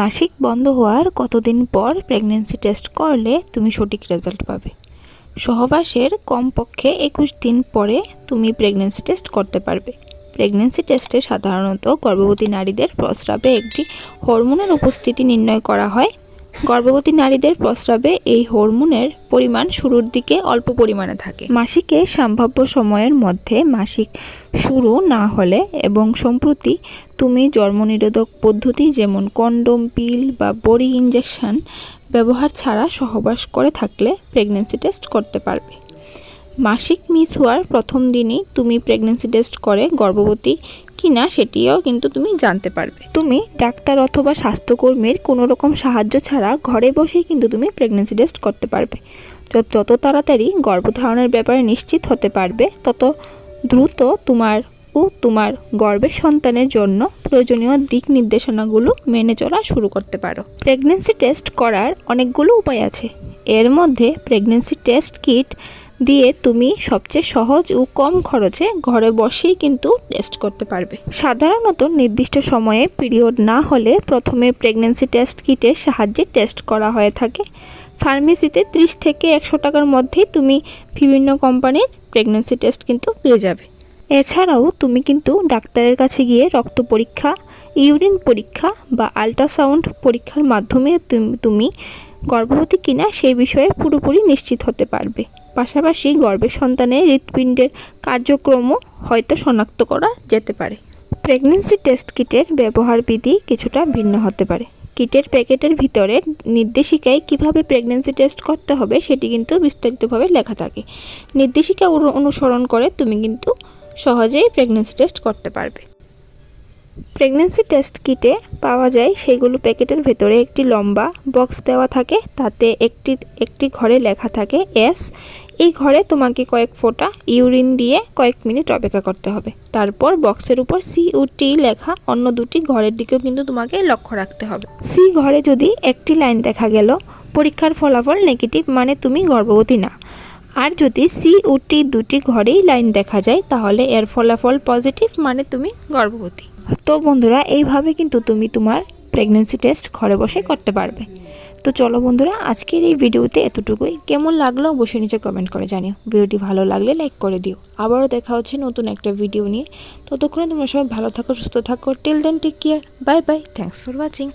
মাসিক বন্ধ হওয়ার কতদিন পর প্রেগনেন্সি টেস্ট করলে তুমি সঠিক রেজাল্ট পাবে? সহবাসের কমপক্ষে একুশ দিন পরে তুমি প্রেগনেন্সি টেস্ট করতে পারবে। প্রেগনেন্সি টেস্টে সাধারণত গর্ভবতী নারীদের প্রস্রাবে একটি হরমোনের উপস্থিতি নির্ণয় করা হয়। গর্ভবতী নারীদের প্রস্রাবে এই হরমোনের পরিমাণ শুরুর দিকে অল্প পরিমাণে থাকে। মাসিকে সম্ভাব্য সময়ের মধ্যে মাসিক শুরু না হলে এবং সম্প্রতি তুমি জন্মনিরোধক পদ্ধতি যেমন কন্ডোম, পিল বা বড়ি ইঞ্জেকশন ব্যবহার ছাড়া সহবাস করে থাকলে প্রেগনেন্সি টেস্ট করতে পারবে। মাসিক মিস হওয়ার প্রথম দিনই তুমি প্রেগনেন্সি টেস্ট করে গর্ভবতী কিনা সেটিও কিন্তু তুমি জানতে পারবে। তুমি ডাক্তার অথবা স্বাস্থ্যকর্মীর কোনো রকম সাহায্য ছাড়া ঘরে বসেই কিন্তু তুমি প্রেগনেন্সি টেস্ট করতে পারবে। যত যত তাড়াতাড়ি গর্ভধারণের ব্যাপারে নিশ্চিত হতে পারবে, তত দ্রুত তোমার ও তোমার গর্ভের সন্তানের জন্য প্রয়োজনীয় দিক নির্দেশনাগুলো মেনে চলা শুরু করতে পারো। প্রেগন্যান্সি টেস্ট করার অনেকগুলো উপায় আছে। এর মধ্যে প্রেগনেন্সি টেস্ট কিট দিয়ে তুমি সবচেয়ে সহজ ও কম খরচে ঘরে বসেই কিন্তু টেস্ট করতে পারবে। সাধারণত নির্দিষ্ট সময়ে পিরিয়ড না হলে প্রথমে প্রেগন্যান্সি টেস্ট কিটের সাহায্যে টেস্ট করা হয়ে থাকে। ফার্মেসিতে ত্রিশ থেকে একশো টাকার মধ্যেই তুমি বিভিন্ন কোম্পানির প্রেগন্যান্সি টেস্ট কিন্তু পেয়ে যাবে। এছাড়াও তুমি কিন্তু ডাক্তারের কাছে গিয়ে রক্ত পরীক্ষা ইউরিন পরীক্ষা বা আল্ট্রাসাউন্ড পরীক্ষার মাধ্যমে তুমি গর্ভবতী কিনা সেই বিষয়ে পুরোপুরি নিশ্চিত হতে পারবে। পাশাপাশি গর্ভের সন্তানের হৃৎপিণ্ডের কার্যক্রমও হয়তো শনাক্ত করা যেতে পারে। প্রেগনেন্সি টেস্ট কিটের ব্যবহার বিধি কিছুটা ভিন্ন হতে পারে। কিটের প্যাকেটের ভিতরে নির্দেশিকায় কীভাবে প্রেগন্যান্সি টেস্ট করতে হবে সেটি কিন্তু বিস্তারিতভাবে লেখা থাকে। নির্দেশিকা অনু- অনুসরণ করে তুমি কিন্তু সহজেই প্রেগনেন্সি টেস্ট করতে পারবে। প্রেগন্যান্সি টেস্ট কিটে পাওয়া যায় সেগুলো প্যাকেটের ভেতরে একটি লম্বা বক্স দেওয়া থাকে, তাতে একটি একটি ঘরে লেখা থাকে এস এই ঘরে তোমাকে কয়েক ফোঁটা ইউরিন দিয়ে কয়েক মিনিট অপেক্ষা করতে হবে। তারপর বক্সের উপর সি ও টি লেখা অন্য দুটি ঘরের দিকেও কিন্তু তোমাকে লক্ষ্য রাখতে হবে। সি ঘরে যদি একটি লাইন দেখা গেল, পরীক্ষার ফলাফল নেগেটিভ মানে তুমি গর্ভবতী না। আর যদি সি ও টি দুটি ঘরেই লাইন দেখা যায়, তাহলে এর ফলাফল পজিটিভ মানে তুমি গর্ভবতী। তো বন্ধুরা, এইভাবে কিন্তু তুমি তোমার প্রেগনেন্সি টেস্ট ঘরে বসে করতে পারবে। তো চলো বন্ধুরা, আজকের এই ভিডিওতে এতটুকুই। কেমন লাগল অবশ্যই নিচে কমেন্ট করে জানিও। ভিডিওটি ভালো লাগলে লাইক করে দিও। আবারও দেখা হচ্ছে নতুন একটা ভিডিও নিয়ে। ততক্ষণে তোমরা সবাই ভালো থাকো, সুস্থ থাকো। Till then take care bye bye thanks for watching